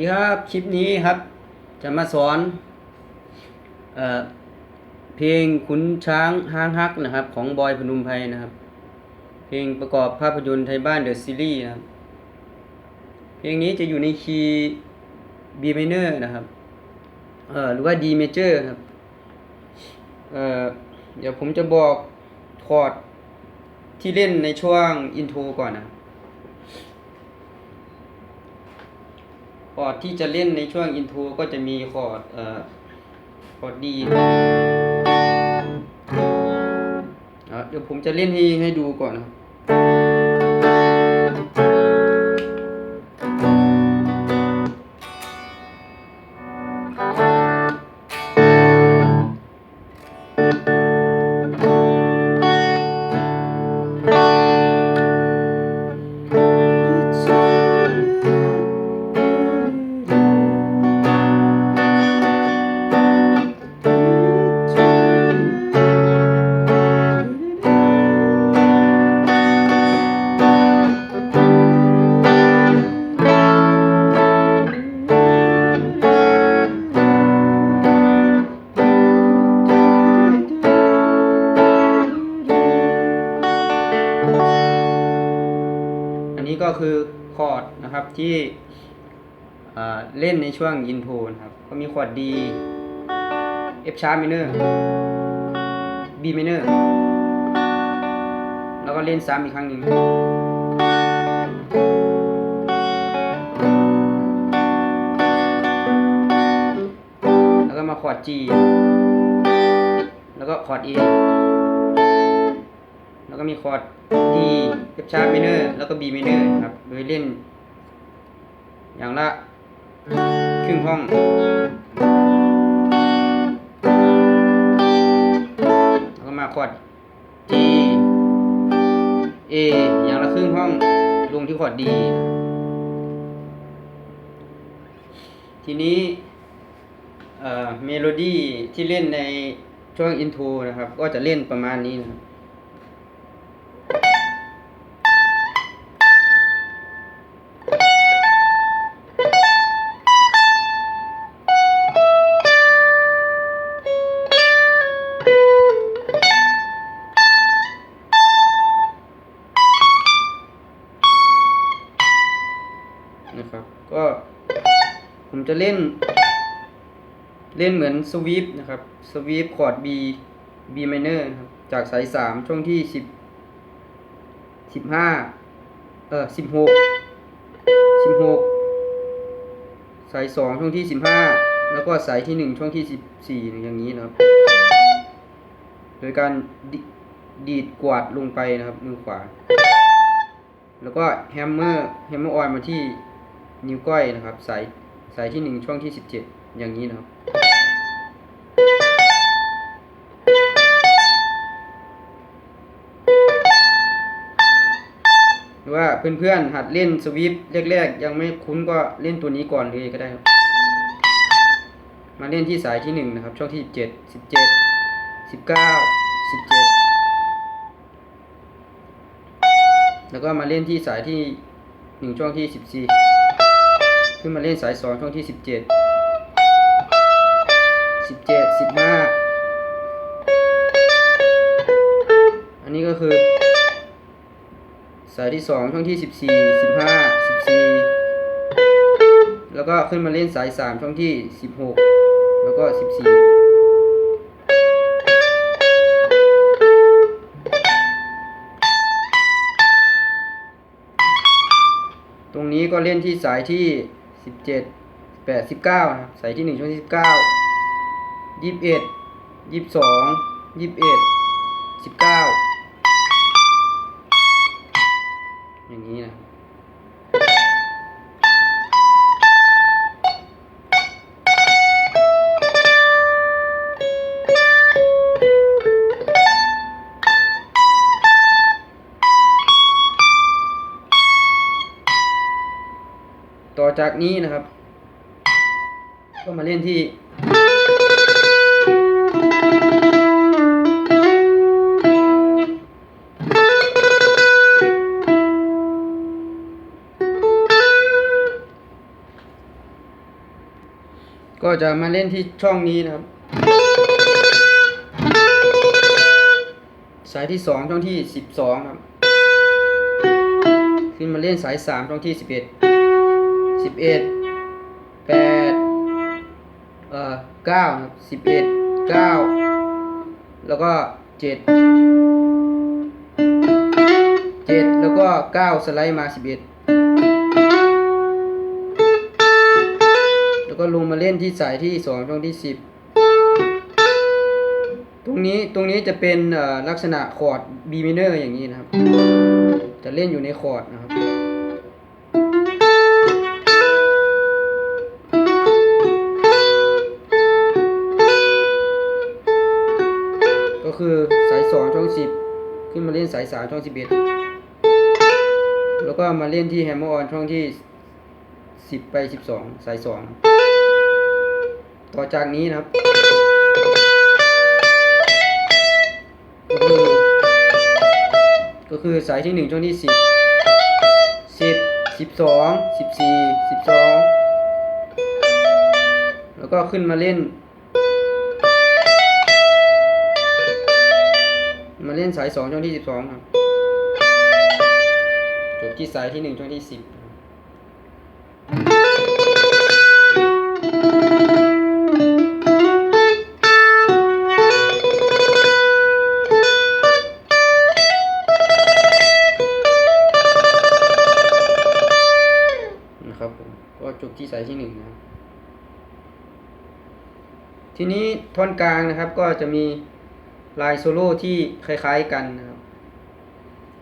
สวัสดีครับคลิปนี้ครับ จะมาสอนเอเพลงขุนช้างห้างฮักนะครับ ของบอยพนุมไพนะครับ เพลงประกอบภาพยนตร์ไทยบ้านเดอะซีรีส์นะครับ เพลงนี้จะอยู่ในคีย์ B minor นะครับเออหรือว่า D major ครับเออเดี๋ยวผมจะบอกคอร์ดที่เล่นในช่วงอินโทรก่อนนะครับ ค อร์ดที่จะเล่นในช่วงอินโทรก็จะมีคอร์ดเอ่อคอร์ดดีเดี๋ยวผมจะเล่นให้ให้ดูก่อนนะ คอร์ดนะครับที่เล่นในช่วงอินโทรนครับ ก็มีคอร์ด D F sharp minor B minor แล้วก็เล่นซ้ำอีกครั้งหนึ่งแล้วก็มาคอร์ด G แล้วก็คอร์ด A แล้วก็มีคอร์ด D F sharp minor แล้วก็ B minor ครับ โดยเล่น อย่างละครึ่งห้อง แล้วก็มาคอร์ด G A อย่างละครึ่งห้อง ลงที่คอร์ด D ทีนี้เอ่อเมโลดี้ที่เล่นในช่วงอินโทรนะครับ ก็จะเล่นประมาณนี้นะครับ นะครับ ก็ผมจะเล่น เล่นเหมือนสวีปนะครับสวีปคอร์ด B B minor นะครับจากสายสามช่วงที่สิบสิบห้าเออสิบหกสิบหกสายสองช่วงที่สิบห้าแล้วก็สายที่หนึ่งช่วงที่สิบสี่อย่างนี้นะครับ โดยการดดีดกวาดลงไปนะครับมือขวา แล้วก็แฮมเมอร์แฮมเมอร์ออยมาที่ นิ้วก้อยนะครับ สายสายที่หนึ่งช่วงที่สิบเจ็ดอย่างนี้นะครับ หรือว่าเพื่อนๆหัดเล่นสวิปแรกๆ ยังไม่คุ้นก็เล่นตัวนี้ก่อนเลยก็ได้ครับ มาเล่นที่สายที่หนึ่งนะครับ ช่วงที่สิบเจ็ดสิบเจ็ดสิบเก้าสิบเจ็ดแล้วก็มาเล่นที่สายที่หนึ่งช่วงที่สิบสี่ ขึ้นมาเล่นสายสองช่วงที่สิบเจ็ดสิบเจ็ดสิบห้าอันนี้ก็คือ สายที่สองช่วงที่สิบสี่สิบห้าสิบสี่แล้วก็ขึ้นมาเล่นสายสามช่วงที่สิบหกแล้วก็สิบสี่ตรงนี้ก็เล่นที่สายที่ สิบเจ็ดแปดสิบเก้านะครับสายที่หนึ่งช่วงที่สิบเก้ายี่สิบเอ็ดยี่สิบสองยี่สิบเอ็ดสิบเก้า จากนี้นะครับ ก็มาเล่นที่ก็จะมาเล่นที่ช่องนี้นะครับ สายที่สองช่องที่สิบสองครับ ขึ้นมาเล่นสายสามช่องที่สิบเอ็ด สิบเอ็ดแปดเอ่อเก้าครับสิบเอ็ดเก้าแล้วก็เจ็ดเจ็ดแล้วก็เก้าสไลด์มาสิบเอ็ดแล้วก็ลงมาเล่นที่สายที่สองช่องที่สิบตรงนี้ตรงนี้จะเป็นลักษณะคอร์ด B minor อย่างนี้นะครับ จะเล่นอยู่ในคอร์ดนะครับ คือสายสองช่องสิบขึ้นมาเล่นสายสามช่องสิบเอ็ดแล้วก็มาเล่นที่แฮมเมอร์ออนช่องที่สิบไปสิบสองสายสองต่อจากนี้นะครับก็คือก็คือสายที่หนึ่งช่องที่สิบสิบสิบสองสิบสี่สิบสองแล้วก็ขึ้นมาเล่น มาเล่นสายสองช่องที่สิบสองครับจบที่สายที่หนึ่งช่องที่สิบนะครับผมก็จบที่สายที่หนึ่งนะครับทีนี้ท่อนกลางนะครับก็จะมี ลายโซโล่ที่คล้ายๆกันนะครับ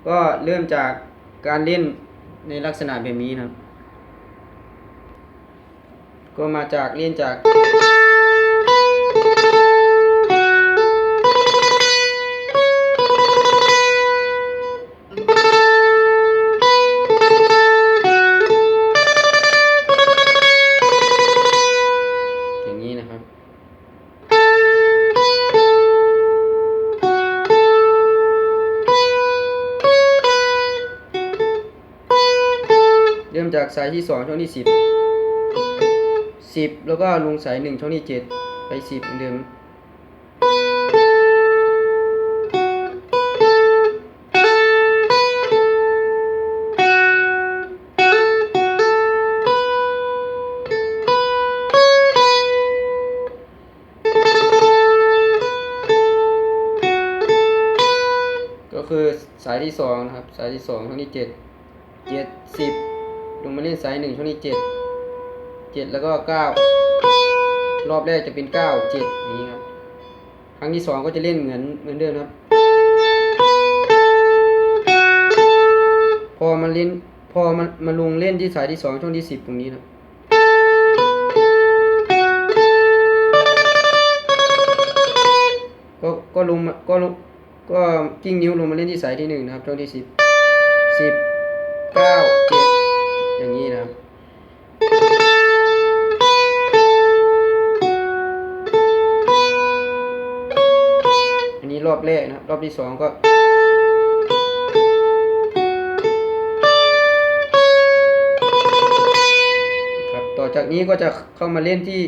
ก็เริ่มจากการเล่นในลักษณะแบบนี้นะครับ ก็มาจากเล่นจาก จากสายที่สองช่องที่สิบสิบแล้วก็ลงสายหนึ่งช่องที่เจ็ดไปสิบเหมือนเดิมก็คือสายที่สองนะครับ สายที่สองช่องที่เจ็ดเจ็ดสิบ มาเล่นสายหนึ่งช่องที่เจ็ดเจ็ดแล้วก็เก้ารอบแรกจะเป็นเก้าเจ็ดอย่างนี้ครับ ครั้งที่สองก็จะเล่นเหมือนเหมือนเดิมครับ พอมาเล่นพอมามาลงเล่นที่สายที่สองช่องที่สิบตรงนี้นะก็ก็ลงก็ลงก็กิ้งนิ้วลงมาเล่นที่สายที่หนึ่งนะครับช่องที่สิบสิบเก้าเจ็ด อันนี้รอบแรกนะครับ รอบที่สองก็ครับต่อจากนี้ก็จะเข้ามาเล่นที่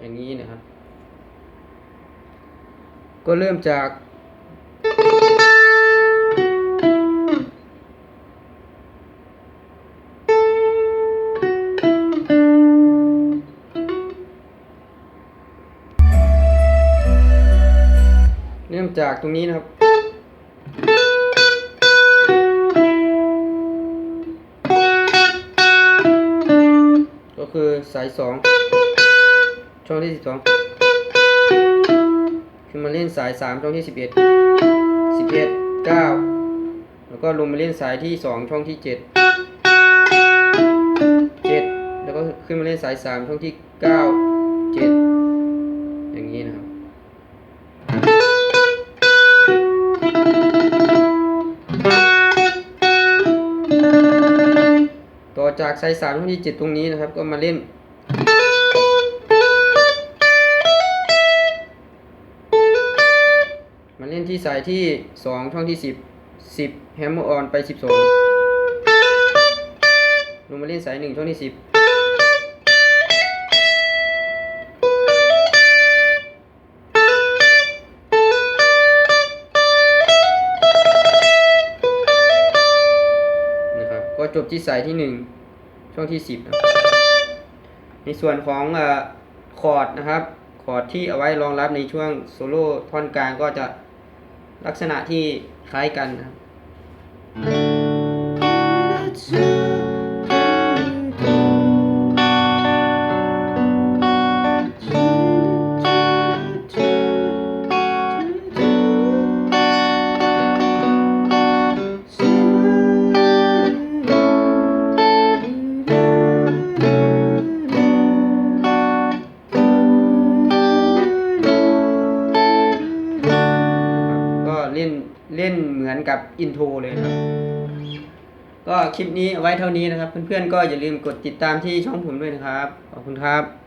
อย่างนี้นะครับก็เริ่มจาก ริ่มจากตรงนี้นะครับ ก็คือสายสองช่องที่สิบสองคือมาเล่นสายสามช่องที่สิบเอ็ดสิบเอ็ดเก้าแล้วก็ลงมาเล่นสายที่สองช่องที่เจ็ดเจ็ดแล้วก็ขึ้นมาเล่นสายสามช่องที่เก้าเจ็ดากสายสามช่องที่เจ็ดตรงนี้นะครับ ก็มาเล่น มาเล่นที่สายที่สองช่องที่สิบสิบแฮมเมอร์ออนไปสิบสองลงมาเล่นสายหนึ่งช่องที่สิบนะครับก็จบที่สายที่หนึ่ง ช่องที่สิบนะในส่วนของคอร์ดนะครับคอร์ดที่เอาไว้รองรับในช่วงโซโล่ท่อนกลางก็จะลักษณะที่คล้ายกันนะครับ อินโทรเลยนะครับ ก็คลิปนี้เอาไว้เท่านี้นะครับ เพื่อนๆก็อย่าลืมกดติดตามที่ช่องผมด้วยนะครับ ขอบคุณครับ